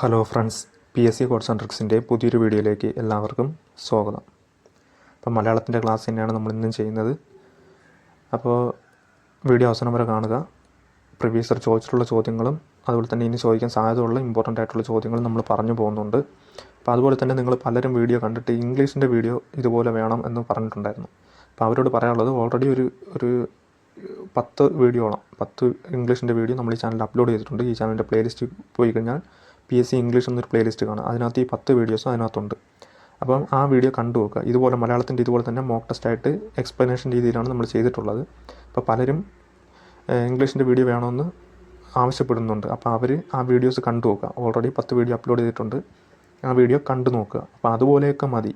Hello friends P S C codes and ട്രിക്സിന്റെ പുതിയൊരു വീഡിയോയിലേക്ക് എല്ലാവർക്കും സ്വാഗതം. അപ്പോൾ മലയാളത്തിന്റെ ക്ലാസ് തന്നെയാണ് നമ്മൾ ഇന്നും ചെയ്യുന്നത്. അപ്പോൾ വീഡിയോ അവസാനം വരെ കാണുക. പ്രീവിയസ് ഇയർ ചോദിച്ചിട്ടുള്ള ചോദ്യങ്ങളും അതുപോലെ തന്നെ ഇനി ചോദിക്കാൻ സാധ്യതയുള്ള ഇമ്പോർട്ടന്റ് ആയിട്ടുള്ള ചോദ്യങ്ങളും നമ്മൾ പറഞ്ഞു പോകുന്നുണ്ട്. അപ്പോൾ അതുപോലെ തന്നെ നിങ്ങൾ പലരും വീഡിയോ കണ്ടിട്ട് ഇംഗ്ലീഷിന്റെ വീഡിയോ ഇതുപോലെ വേണം എന്ന് പറഞ്ഞിട്ടുണ്ടായിരുന്നു. അപ്പോൾ അവരോട് പറയാനുള്ളത് ഓൾറെഡി ഒരു ഒരു പത്ത് വീഡിയോളം പത്ത് ഇംഗ്ലീഷിന്റെ വീഡിയോ നമ്മൾ ഈ ചാനലിൽ അപ്ലോഡ് ചെയ്തിട്ടുണ്ട്. ഈ ചാനലിന്റെ പ്ലേലിസ്റ്റ് പോയി കഴിഞ്ഞാൽ പി എസ് സി ഇംഗ്ലീഷ് എന്നൊരു പ്ലേലിസ്റ്റ് കാണാം. അതിനകത്ത് ഈ പത്ത് വീഡിയോസും അതിനകത്തുണ്ട്. അപ്പം ആ വീഡിയോ കണ്ടു നോക്കുക. ഇതുപോലെ മലയാളത്തിന്റെ ഇതുപോലെ തന്നെ മോക്ക് ടെസ്റ്റ് ആയിട്ട് എക്സ്പ്ലനേഷൻ രീതിയിലാണ് നമ്മൾ ചെയ്തിട്ടുള്ളത്. അപ്പോൾ പലരും ഇംഗ്ലീഷിന്റെ വീഡിയോ വേണമെന്ന് ആവശ്യപ്പെടുന്നുണ്ട്. അപ്പോൾ അവർ ആ വീഡിയോസ് കണ്ടു നോക്കുക. ഓൾറെഡി പത്ത് വീഡിയോ അപ്ലോഡ് ചെയ്തിട്ടുണ്ട്. ആ വീഡിയോ കണ്ടു നോക്കുക. അപ്പോൾ അതുപോലെയൊക്കെ മതി.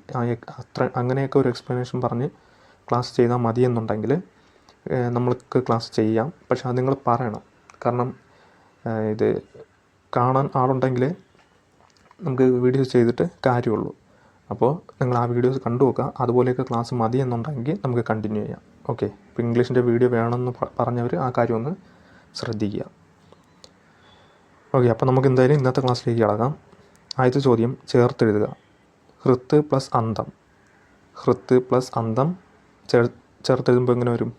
അത്ര അങ്ങനെയൊക്കെ ഒരു എക്സ്പ്ലനേഷൻ പറഞ്ഞ് ക്ലാസ് ചെയ്താൽ മതി എന്നുണ്ടെങ്കിൽ നമ്മൾക്ക് ക്ലാസ് ചെയ്യാം. പക്ഷേ അത് നിങ്ങൾ പറയണം. കാരണം ഇത് കാണാൻ ആളുണ്ടെങ്കിൽ നമുക്ക് വീഡിയോസ് ചെയ്തിട്ട് കാര്യമുള്ളൂ. അപ്പോൾ നിങ്ങൾ ആ വീഡിയോസ് കണ്ടു നോക്കുക. അതുപോലെയൊക്കെ ക്ലാസ് മതി എന്നുണ്ടെങ്കിൽ നമുക്ക് കണ്ടിന്യൂ ചെയ്യാം. ഓക്കെ ഇപ്പോൾ ഇംഗ്ലീഷിന്റെ വീഡിയോ വേണമെന്ന് പറഞ്ഞവർ ആ കാര്യം ഒന്ന് ശ്രദ്ധിക്കുക. ഓക്കെ അപ്പോൾ നമുക്ക് എന്തായാലും ഇന്നത്തെ ക്ലാസ്സിലേക്ക് കിടക്കാം. ആദ്യത്തെ ചോദ്യം ചേർത്തെഴുതുക. ഹൃത്ത് പ്ലസ് അന്തം. ഹൃത്ത് പ്ലസ് അന്തം ചേർ ചേർത്തെഴുതുമ്പോൾ എങ്ങനെ വരും?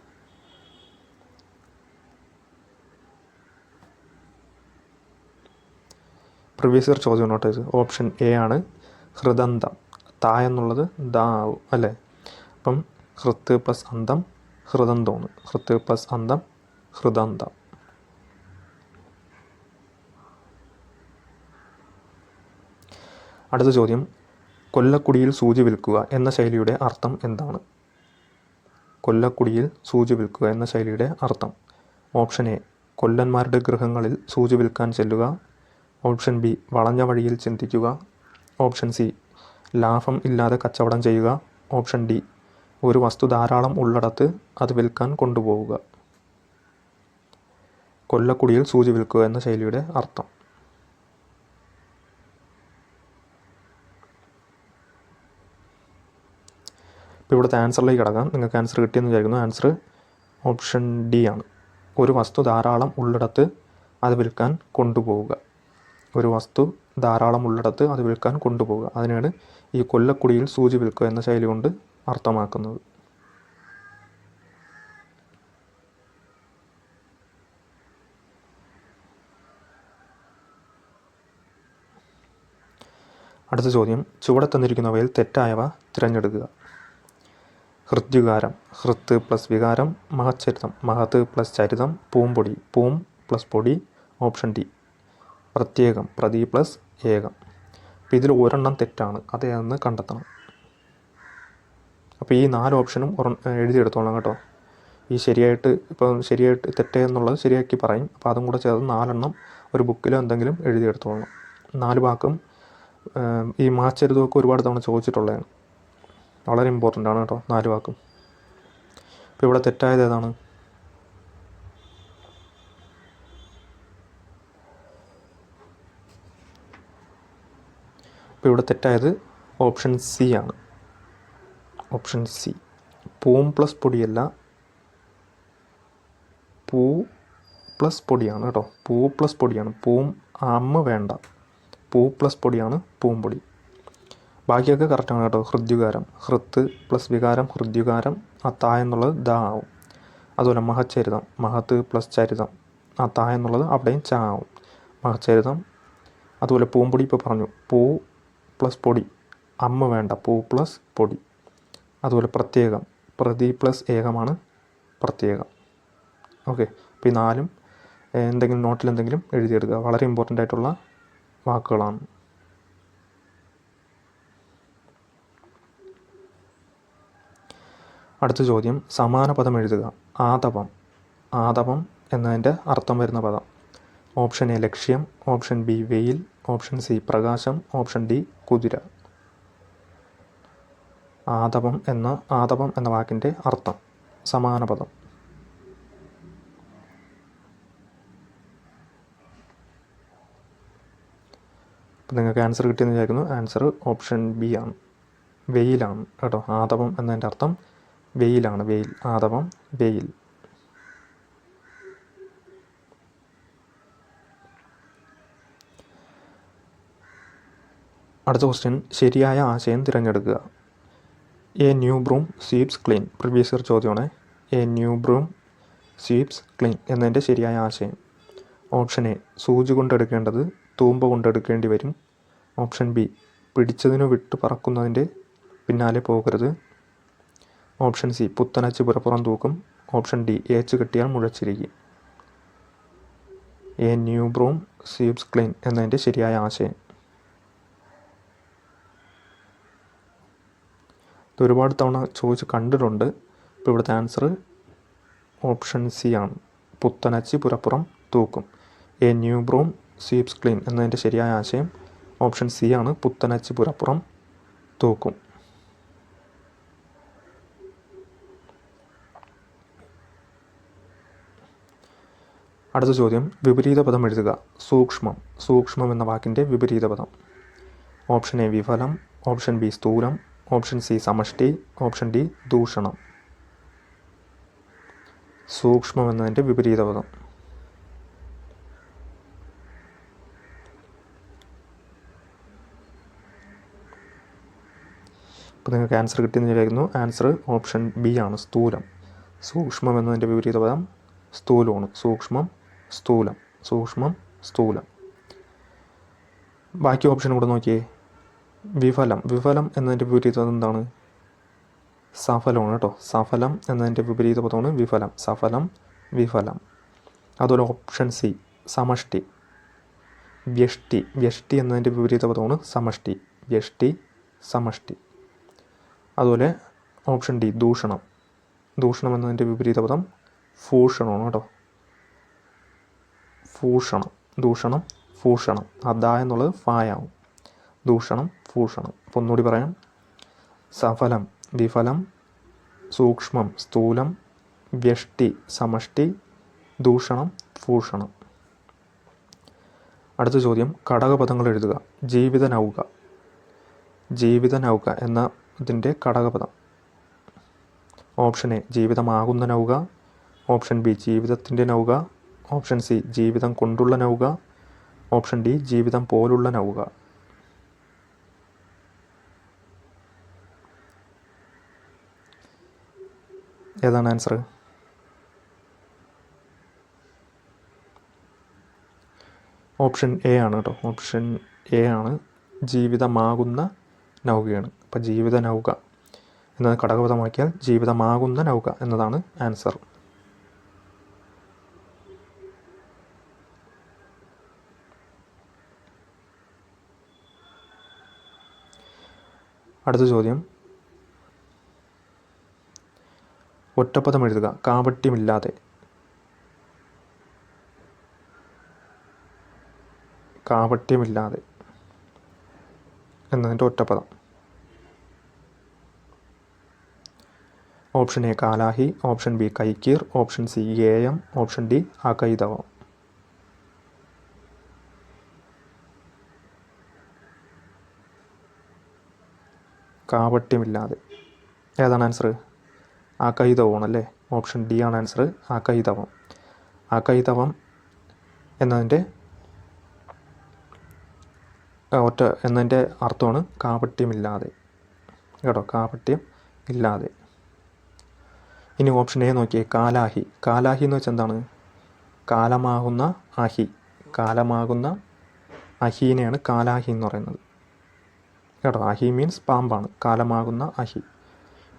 പ്രീവിയസ് ഇയർ ചോദ്യം നോട്ട് ചെയ്ത് ഓപ്ഷൻ എ ആണ് ഹൃദന്തം. താ എന്നുള്ളത് ദാ ആവും അല്ലേ? അപ്പം ഹൃത്ത് പ്ലസ് അന്തം ഹൃദന്തമാണ് ഹൃത്ത് പ്ലസ് അന്തം ഹൃദന്തം. അടുത്ത ചോദ്യം കൊല്ലക്കുടിയിൽ സൂചി വിൽക്കുക എന്ന ശൈലിയുടെ അർത്ഥം എന്താണ്? കൊല്ലക്കുടിയിൽ സൂചി വിൽക്കുക എന്ന ശൈലിയുടെ അർത്ഥം. ഓപ്ഷൻ എ കൊല്ലന്മാരുടെ ഗൃഹങ്ങളിൽ സൂചി വിൽക്കാൻ ചെല്ലുക ഓപ്ഷൻ ബി വളഞ്ഞ വഴിയിൽ ചിന്തിക്കുക. ഓപ്ഷൻ സി ലാഭം ഇല്ലാതെ കച്ചവടം ചെയ്യുക. ഓപ്ഷൻ ഡി ഒരു വസ്തു ധാരാളം ഉള്ളിടത്ത് അത് വിൽക്കാൻ കൊണ്ടുപോവുക. കൊല്ലക്കുടിയിൽ സൂചി വിൽക്കുക എന്ന ശൈലിയുടെ അർത്ഥം. ഇപ്പോൾ ഇവിടുത്തെ ആൻസറിലേക്ക് കിടക്കാം. നിങ്ങൾക്ക് ആൻസർ കിട്ടിയെന്ന് വിചാരിക്കുന്നു. ആൻസർ ഓപ്ഷൻ ഡി ആണ്. ഒരു വസ്തു ധാരാളം ഉള്ളിടത്ത് അത് വിൽക്കാൻ കൊണ്ടുപോവുക. ഒരു വസ്തു ധാരാളം ഉള്ളിടത്ത് അത് വിൽക്കാൻ കൊണ്ടുപോവുക. അതിനാണ് ഈ കൊല്ലക്കുടിയിൽ സൂചി വിൽക്കുക എന്ന ശൈലി കൊണ്ട് അർത്ഥമാക്കുന്നത്. അടുത്ത ചോദ്യം. ചുവടെ തന്നിരിക്കുന്നവയിൽ തെറ്റായവ തിരഞ്ഞെടുക്കുക. ഹൃദ്വികാരം. ഹൃത്ത് പ്ലസ് വികാരം. മഹച്ചരിതം മഹത്ത് പ്ലസ് ചരിതം. പൂമ്പൊടി. പൂം പ്ലസ് പൊടി. Option D. പ്രത്യേകം പ്രതി പ്ലസ് ഏകം. അപ്പോൾ ഇതിൽ ഒരെണ്ണം തെറ്റാണ്. അതേതെന്ന് കണ്ടെത്തണം. അപ്പോൾ ഈ നാല് ഓപ്ഷനും എഴുതിയെടുത്തോളാം കേട്ടോ. ഈ ശരിയായിട്ട് ഇപ്പോൾ ശരിയായിട്ട് തെറ്റേ എന്നുള്ളത് ശരിയാക്കി പറയും. അപ്പോൾ അതും കൂടെ ചേർത്ത് നാലെണ്ണം ഒരു ബുക്കിലോ എന്തെങ്കിലും എഴുതിയെടുത്തോളണം. നാല് വാക്കും ഈ മാച്ചരുതൊക്കെ ഒരുപാട് തവണ ചോദിച്ചിട്ടുള്ളതാണ്. വളരെ ഇമ്പോർട്ടന്റ് ആണ് കേട്ടോ നാല് വാക്കും. ഇപ്പോൾ ഇവിടെ തെറ്റായത് ഏതാണ്? ഇപ്പോൾ ഇവിടെ തെറ്റായത് ഓപ്ഷൻ സി ആണ്. Option C. പൂം പ്ലസ് പൊടിയല്ല. പൂ പ്ലസ് പൊടിയാണ് കേട്ടോ. പൂ പ്ലസ് പൊടിയാണ്. പൂം അമ്മ വേണ്ട. പൂ പ്ലസ് പൊടിയാണ് പൂമ്പൊടി ബാക്കിയൊക്കെ കറക്റ്റാണ് കേട്ടോ. ഹൃദ്യുകാരം. ഹൃത്ത് പ്ലസ് വികാരം ഹൃദ്യുകാരം ആ താ എന്നുള്ളത് ദ ആവും. അതുപോലെ മഹച്ചരിതം. മഹത്ത് പ്ലസ് ചരിതം. ആ താ എന്നുള്ളത് അവിടെയും ച ആവും. മഹച്ചരിതം. അതുപോലെ പൂമ്പൊടി ഇപ്പോൾ പറഞ്ഞു. പൂ പ്ലസ് പൊടി. അമ്മ വേണ്ട പൂ പ്ലസ് പൊടി. അതുപോലെ പ്രത്യേകം. പ്രതി പ്ലസ് ഏകമാണ് പ്രത്യേകം. ഓക്കെ അപ്പോൾ ഈ നാലും എന്തെങ്കിലും നോട്ടിൽ എന്തെങ്കിലും എഴുതിയെടുക്കുക. വളരെ ഇമ്പോർട്ടന്റ് ആയിട്ടുള്ള വാക്കുകളാണ്. അടുത്ത ചോദ്യം. സമാന പദം എഴുതുക. ആതപം. ആതപം എന്നതിന്റെ അർത്ഥം വരുന്ന പദം. ഓപ്ഷൻ എ ലക്ഷ്യം ഓപ്ഷൻ ബി വെയിൽ ഓപ്ഷൻ സി പ്രകാശം ഓപ്ഷൻ ഡി കുതിര. ആതപം എന്ന ആതപം എന്ന വാക്കിന്റെ അർത്ഥം സമാനപദം. അപ്പം നിങ്ങൾക്ക് ആൻസർ കിട്ടിയെന്ന് വിചാരിക്കുന്നു. ആൻസർ ഓപ്ഷൻ ബി ആണ്. വെയിലാണ് കേട്ടോ. ആതപം എന്നതിന്റെ അർത്ഥം വെയിലാണ്. വെയിൽ ആതപം വെയിൽ. അടുത്ത ക്വസ്റ്റ്യൻ ശരിയായ ആശയം തിരഞ്ഞെടുക്കുക. A new broom sweeps clean previous year ചോദ്യമാണ്. A new broom sweeps clean എന്നതിന്റെ ശരിയായ ആശയം. ഓപ്ഷൻ എ സൂചി കൊണ്ടെടുക്കേണ്ടത് തൂമ്പ കൊണ്ടെടുക്കേണ്ടി വരും. ഓപ്ഷൻ ബി പിടിച്ചതിനു വിട്ട് പറക്കുന്നതിന്റെ പിന്നാലെ പോകരുത്. ഓപ്ഷൻ സി പുത്തനച്ച് പുറപ്പുറം തൂക്കും. ഓപ്ഷൻ ഡി ഏച്ച് കെട്ടിയാൽ മുഴച്ചിരിക്കും. A new broom sweeps clean എന്നതിന്റെ ശരിയായ ആശയം. ഇത് ഒരുപാട് തവണ ചോദിച്ച് കണ്ടിട്ടുണ്ട്. ഇപ്പോൾ ഇവിടുത്തെ ആൻസർ ഓപ്ഷൻ സി ആണ്. പുത്തനച്ചി പുരപ്പുറം തൂക്കും. A new broom sweeps clean എന്നതിന്റെ ശരിയായ ആശയം ഓപ്ഷൻ സി ആണ്. പുത്തനച്ചി പുരപ്പുറം തൂക്കും. അടുത്ത ചോദ്യം വിപരീത പദം എഴുതുക. സൂക്ഷ്മം. സൂക്ഷ്മം എന്ന വാക്കിന്റെ വിപരീത പദം. ഓപ്ഷൻ എ വിഫലം. ഓപ്ഷൻ ബി സ്ഥൂലം. ഓപ്ഷൻ സി സമഷ്ടി ഓപ്ഷൻ ഡി ദൂഷണം. സൂക്ഷ്മം എന്നതിന്റെ വിപരീത പദം ഇപ്പോൾ നിങ്ങൾക്ക് ആൻസർ കിട്ടിയെന്ന് വിചാരിക്കുന്നു. ആൻസർ ഓപ്ഷൻ ബി ആണ് സ്ഥൂലം. സൂക്ഷ്മം എന്നതിന്റെ വിപരീത പദം സ്ഥൂലമാണ്. സൂക്ഷ്മം സ്ഥൂലം. സൂക്ഷ്മം സ്ഥൂലം. ബാക്കി ഓപ്ഷൻ കൂടെ നോക്കിയേ. വിഫലം. വിഫലം എന്നതിന്റെ വിപരീത എന്താണ്? സഫലമാണ് കേട്ടോ. സഫലം എന്നതിന്റെ വിപരീത പദമാണ് വിഫലം. സഫലം വിഫലം. അതുപോലെ ഓപ്ഷൻ സി സമഷ്ടി. വ്യഷ്ടി. വ്യഷ്ടി എന്നതിന്റെ വിപരീത പദമാണ് സമഷ്ടി. വ്യഷ്ടി സമഷ്ടി. അതുപോലെ ഓപ്ഷൻ ഡി ദൂഷണം. ദൂഷണം എന്നതിന്റെ വിപരീത പദം ഭൂഷണമാണ് കേട്ടോ. ഭൂഷണം. ദൂഷണം ഭൂഷണം. അതായെന്നുള്ളത് ഫായാവും. ദൂഷണം ഭൂഷണം അപ്പോൾ ഒന്നുകൂടി പറയാം. സഫലം വിഫലം സൂക്ഷ്മം സ്ഥൂലം വ്യഷ്ടി സമഷ്ടി ദൂഷണം ഭൂഷണം അടുത്ത ചോദ്യം ഘടകപദങ്ങൾ എഴുതുക. ജീവിത നൗക ജീവിത നൗക എന്ന ഇതിന്റെ ഘടകപദം. ഓപ്ഷൻ എ ജീവിതമാകുന്ന നൗക. ഓപ്ഷൻ ബി ജീവിതത്തിന്റെ നൗക. ഓപ്ഷൻ സി ജീവിതം കൊണ്ടുള്ള നൗക. ഓപ്ഷൻ ഡി ജീവിതം പോലുള്ള നൗക. ഏതാണ് ആൻസർ ഓപ്ഷൻ എ ആണ് കേട്ടോ ഓപ്ഷൻ എ ആണ് ജീവിതമാകുന്ന നൗകയാണ്. അപ്പം ജീവിത നൗക എന്നത് ഘടകപദമാക്കിയാൽ ജീവിതമാകുന്ന നൗക എന്നതാണ് ആൻസർ അടുത്ത ചോദ്യം. ഒറ്റപ്പദം എഴുതുക. കാപട്യമില്ലാതെ. കാപട്യമില്ലാതെ. എന്നതിന്റെ ഒറ്റപ്പദം. ഓപ്ഷൻ എ കാലാഹി ഓപ്ഷൻ ബി കൈക്കീർ ഓപ്ഷൻ സി ഗേയം ഓപ്ഷൻ ഡി അകൈതവം. കാപട്യമില്ലാതെ. ഏതാണ് ആൻസർ അകൈതവമാണ് അല്ലേ? ഓപ്ഷൻ ഡി ആണ് ആൻസർ ആക്കായുധവം ആക്കായുധവം എന്നതിന്റെ ഒറ്റ എന്നതിന്റെ അർത്ഥമാണ് കാപട്യമില്ലാതെ. കേട്ടോ കാപട്യം ഇല്ലാതെ ഇനി ഓപ്ഷൻ എ നോക്കിയേ കാലാഹി. കാലാഹി എന്ന് വെച്ചാൽ എന്താണ്? കാലമാകുന്ന അഹി. കാലമാകുന്ന അഹീനെയാണ് കാലാഹി എന്ന് പറയുന്നത്. കേട്ടോ അഹി മീൻസ് പാമ്പാണ്. കാലമാകുന്ന അഹി.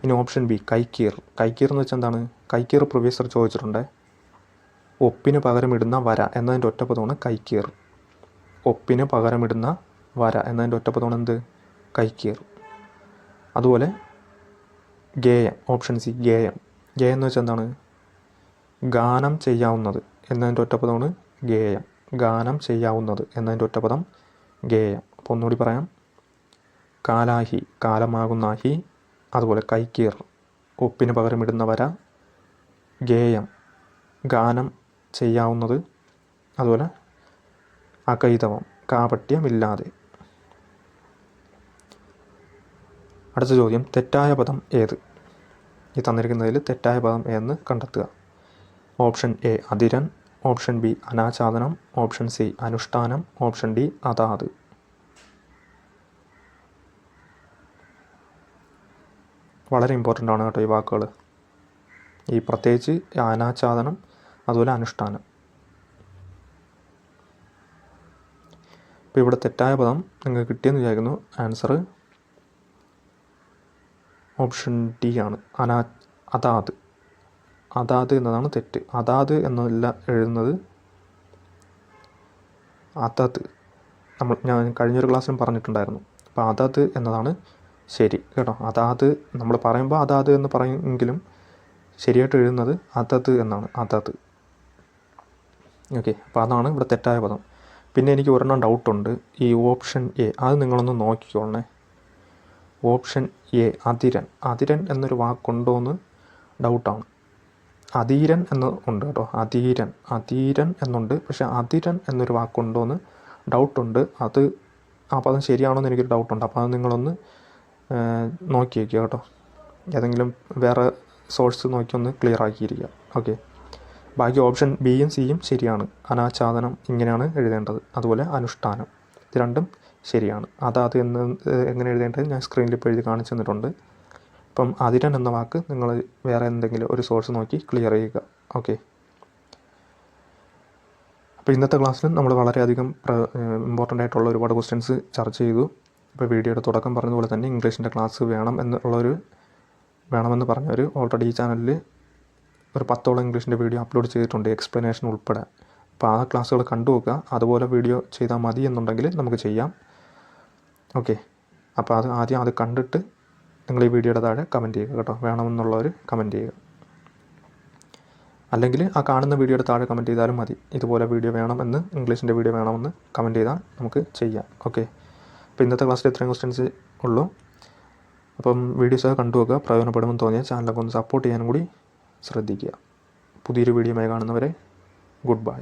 ഇനി ഓപ്ഷൻ ബി കൈക്കീർ. കൈക്കീർ എന്ന് വെച്ചാൽ എന്താണ്? കൈക്കീർ പ്രൊഫസർ ചോദിച്ചിട്ടുണ്ട്. ഒപ്പിന് പകരമിടുന്ന വര എന്നതിന്റെ ഒറ്റപ്പദമാണ് കൈക്കീർ. ഒപ്പിന് പകരമിടുന്ന വര എന്നതിന്റെ ഒറ്റപ്പദമാണ് എന്ത്? കൈക്കീർ. അതുപോലെ ഗേയം ഓപ്ഷൻ സി ഗേയം. ഗേയം എന്ന് വെച്ചാൽ എന്താണ്? ഗാനം ചെയ്യാവുന്നത് എന്നതിന്റെ ഒറ്റപ്പദമാണ് ഗേയം. ഗാനം ചെയ്യാവുന്നത് എന്നതിന്റെ ഒറ്റപ്പദം ഗേയം. അപ്പോൾ ഒന്നുകൂടി പറയാം. കാലാഹി കാലമാകുന്ന അഹി അതുപോലെ കൈക്കീർ ഉപ്പിന് പകരമിടുന്ന വര ഗേയം ഗാനം ചെയ്യാവുന്നത് അതുപോലെ അകൈതവം കാപട്യമില്ലാതെ. അടുത്ത ചോദ്യം തെറ്റായ പദം ഏത്? ഈ തന്നിരിക്കുന്നതിൽ തെറ്റായ പദം ഏതെന്ന് കണ്ടെത്തുക. ഓപ്ഷൻ എ അതിരൻ. ഓപ്ഷൻ ബി അനാച്ഛാദനം. ഓപ്ഷൻ സി അനുഷ്ഠാനം. ഓപ്ഷൻ ഡി അതാത്. വളരെ ഇമ്പോർട്ടന്റ് ആണ് കേട്ടോ ഈ വാക്കുകൾ ഈ പ്രത്യേകിച്ച് ആനാച്ഛാദനം അതുപോലെ അനുഷ്ഠാനം. ഇപ്പോൾ ഇവിടെ തെറ്റായ പദം നിങ്ങൾക്ക് കിട്ടിയെന്ന് വിചാരിക്കുന്നു. ആൻസർ ഓപ്ഷൻ ഡി ആണ്. അനാ അതാത്. അതാത് എന്നതാണ് തെറ്റ്. അതാത് എന്നല്ല എഴുതുന്നത് അതത്. നമ്മൾ ഞാൻ കഴിഞ്ഞൊരു ക്ലാസ്സിലും പറഞ്ഞിട്ടുണ്ടായിരുന്നു. അപ്പോൾ അതത് എന്നതാണ് ശരി കേട്ടോ. അതാത് നമ്മൾ പറയുമ്പോൾ അതാത് എന്ന് പറയുമെങ്കിലും ശരിയായിട്ട് എഴുതുന്നത് അതത് എന്നാണ്. അതത്. ഓക്കെ അപ്പോൾ അതാണ് ഇവിടെ തെറ്റായ പദം. പിന്നെ എനിക്ക് ഒരെണ്ണം ഡൗട്ടുണ്ട്. ഈ ഓപ്ഷൻ എ അത് നിങ്ങളൊന്ന് നോക്കിക്കോളണേ. ഓപ്ഷൻ എ അതിരൻ. അതിരൻ എന്നൊരു വാക്കുണ്ടോ എന്ന് ഡൗട്ടാണ്. അധീരൻ എന്ന് ഉണ്ട് കേട്ടോ. അധീരൻ അധീരൻ എന്നുണ്ട്. പക്ഷെ അതിരൻ എന്നൊരു വാക്കുണ്ടോ എന്ന് ഡൗട്ടുണ്ട്. അത് ആ പദം ശരിയാണോ എന്ന് എനിക്കൊരു ഡൗട്ടുണ്ട്. അപ്പോൾ അത് നിങ്ങളൊന്ന് നോക്കി വയ്ക്കുക കേട്ടോ. ഏതെങ്കിലും വേറെ സോഴ്സ് നോക്കി ഒന്ന് ക്ലിയർ ആക്കിയിരിക്കുക. ഓക്കെ ബാക്കി ഓപ്ഷൻ ബിയും സിയും ശരിയാണ്. അനാച്ഛാദനം ഇങ്ങനെയാണ് എഴുതേണ്ടത്. അതുപോലെ അനുഷ്ഠാനം. ഇത് രണ്ടും ശരിയാണ്. അതാത് എന്ന് എങ്ങനെ എഴുതേണ്ടത് ഞാൻ സ്ക്രീനിൽ ഇപ്പോൾ എഴുതി കാണിച്ചു തന്നിട്ടുണ്ട്. അപ്പം അതിരൻ എന്ന വാക്ക് നിങ്ങൾ വേറെ എന്തെങ്കിലും ഒരു സോഴ്സ് നോക്കി ക്ലിയർ ചെയ്യുക. ഓക്കെ അപ്പോൾ ഇന്നത്തെ ക്ലാസ്സിൽ നമ്മൾ വളരെയധികം ഇമ്പോർട്ടന്റ് ആയിട്ടുള്ള ഒരുപാട് ക്വസ്റ്റ്യൻസ് ചർച്ച ചെയ്തു. ഇപ്പോൾ വീഡിയോയുടെ തുടക്കം പറഞ്ഞതുപോലെ തന്നെ ഇംഗ്ലീഷിന്റെ ക്ലാസ് വേണം എന്നുള്ളൊരു വേണമെന്ന് പറഞ്ഞവർ ഓൾറെഡി ഈ ചാനലിൽ ഒരു പത്തോളം ഇംഗ്ലീഷിന്റെ വീഡിയോ അപ്ലോഡ് ചെയ്തിട്ടുണ്ട് എക്സ്പ്ലനേഷൻ ഉൾപ്പെടെ. അപ്പോൾ ആ ക്ലാസ്സുകൾ കണ്ടു നോക്കുക. അതുപോലെ വീഡിയോ ചെയ്താൽ മതി എന്നുണ്ടെങ്കിൽ നമുക്ക് ചെയ്യാം. ഓക്കെ അപ്പോൾ അത് ആദ്യം അത് കണ്ടിട്ട് നിങ്ങൾ ഈ വീഡിയോയുടെ താഴെ കമന്റ് ചെയ്യുക കേട്ടോ. വേണമെന്നുള്ളവർ കമന്റ് ചെയ്യുക. അല്ലെങ്കിൽ ആ കാണുന്ന വീഡിയോയുടെ താഴെ കമന്റ് ചെയ്താലും മതി. ഇതുപോലെ വീഡിയോ വേണമെന്ന് ഇംഗ്ലീഷിന്റെ വീഡിയോ വേണമെന്ന് കമന്റ് ചെയ്താൽ നമുക്ക് ചെയ്യാം. ഓക്കെ അപ്പോൾ ഇന്നത്തെ ക്ലാസ്സിൽ ഇത്രയും ക്വസ്റ്റ്യൻസ് ഉള്ളൂ. അപ്പം വീഡിയോസൊക്കെ കണ്ടു നോക്കുക. പ്രയോജനപ്പെടുമെന്ന് തോന്നിയാൽ ചാനലൊക്കെ ഒന്ന് സപ്പോർട്ട് ചെയ്യാനും കൂടി ശ്രദ്ധിക്കുക. പുതിയൊരു വീഡിയോയുമായി കാണുന്നവരെ ഗുഡ് ബൈ